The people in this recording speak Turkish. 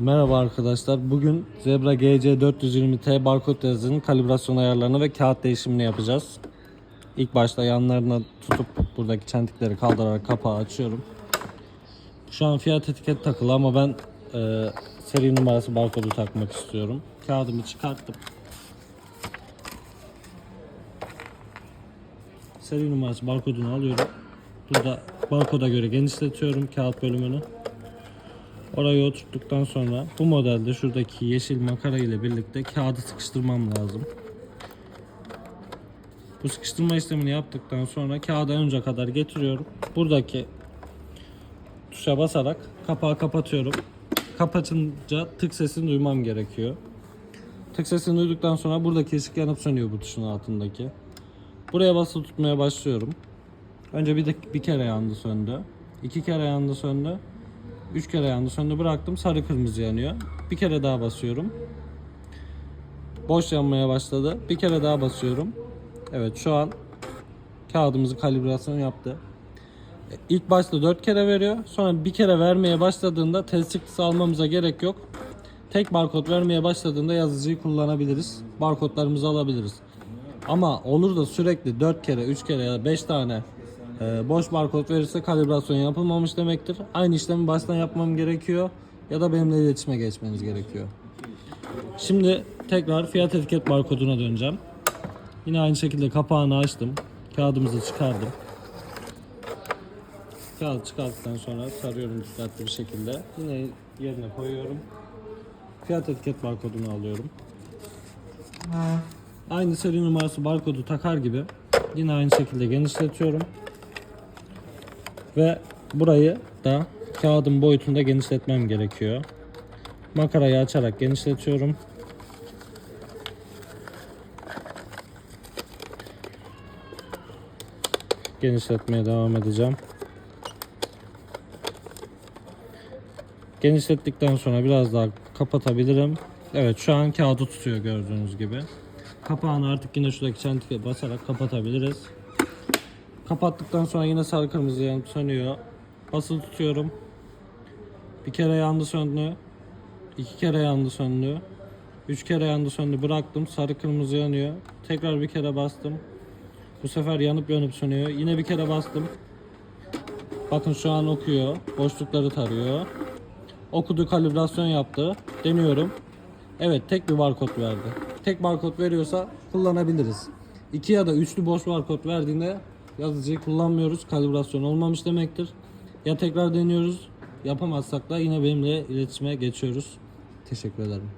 Merhaba arkadaşlar. Bugün Zebra GC420T barkod cihazının kalibrasyon ayarlarını ve kağıt değişimini yapacağız. İlk başta yanlarına tutup buradaki çentikleri kaldırarak kapağı açıyorum. Şu an fiyat etiket takılı ama ben e, seri numarası barkodu takmak istiyorum. Kağıdımı çıkarttım. Seri numarası barkodunu alıyorum. Burada barkoda göre genişletiyorum kağıt bölümünü. Orayı oturttuktan sonra bu modelde şuradaki yeşil makara ile birlikte kağıdı sıkıştırmam lazım. Bu sıkıştırma işlemini yaptıktan sonra kağıdı önce kadar getiriyorum. Buradaki tuşa basarak kapağı kapatıyorum. Kapatınca tık sesini duymam gerekiyor. Tık sesini duyduktan sonra buradaki ışık yanıp sönüyor bu tuşun altındaki. Buraya basılı tutmaya başlıyorum. Önce bir, de, bir kere yandı söndü. iki kere yandı söndü. Üç kere yandı söndü bıraktım sarı kırmızı yanıyor. Bir kere daha basıyorum. Boş yanmaya başladı. Bir kere daha basıyorum. Evet şu an kağıdımızı kalibrasyon yaptı. E, İlk başta 4 kere veriyor. Sonra bir kere vermeye başladığında test çıktısı almamıza gerek yok. Tek barkod vermeye başladığında yazıcıyı kullanabiliriz. Barkodlarımızı alabiliriz. Ama olur da sürekli 4 kere, 3 kere ya da 5 tane boş barkod verirse kalibrasyon yapılmamış demektir. Aynı işlemi baştan yapmam gerekiyor ya da benimle iletişime geçmeniz gerekiyor. Şimdi tekrar fiyat etiket barkoduna döneceğim. Yine aynı şekilde kapağını açtım. Kağıdımızı çıkardım. Kağıdı çıkarttıktan sonra sarıyorum dikkatli bir şekilde. Yine yerine koyuyorum. Fiyat etiket barkodunu alıyorum. Aynı seri numarası barkodu takar gibi yine aynı şekilde genişletiyorum. Ve burayı da kağıdın boyutunda genişletmem gerekiyor. Makarayı açarak genişletiyorum. Genişletmeye devam edeceğim. Genişlettikten sonra biraz daha kapatabilirim. Evet şu an kağıdı tutuyor gördüğünüz gibi. Kapağını artık yine şuradaki çentike basarak kapatabiliriz. Kapattıktan sonra yine sarı kırmızı yanıp sönüyor. Basılı tutuyorum. Bir kere yandı söndü. iki kere yandı söndü. Üç kere yandı söndü bıraktım. Sarı kırmızı yanıyor. Tekrar bir kere bastım. Bu sefer yanıp yanıp sönüyor. Yine bir kere bastım. Bakın şu an okuyor. Boşlukları tarıyor. Okudu kalibrasyon yaptı. Deniyorum. Evet tek bir barkod verdi. Tek barkod veriyorsa kullanabiliriz. İki ya da üçlü boş barkod verdiğinde yazıcıyı kullanmıyoruz. Kalibrasyon olmamış demektir. Ya tekrar deniyoruz. Yapamazsak da yine benimle iletişime geçiyoruz. Teşekkür ederim.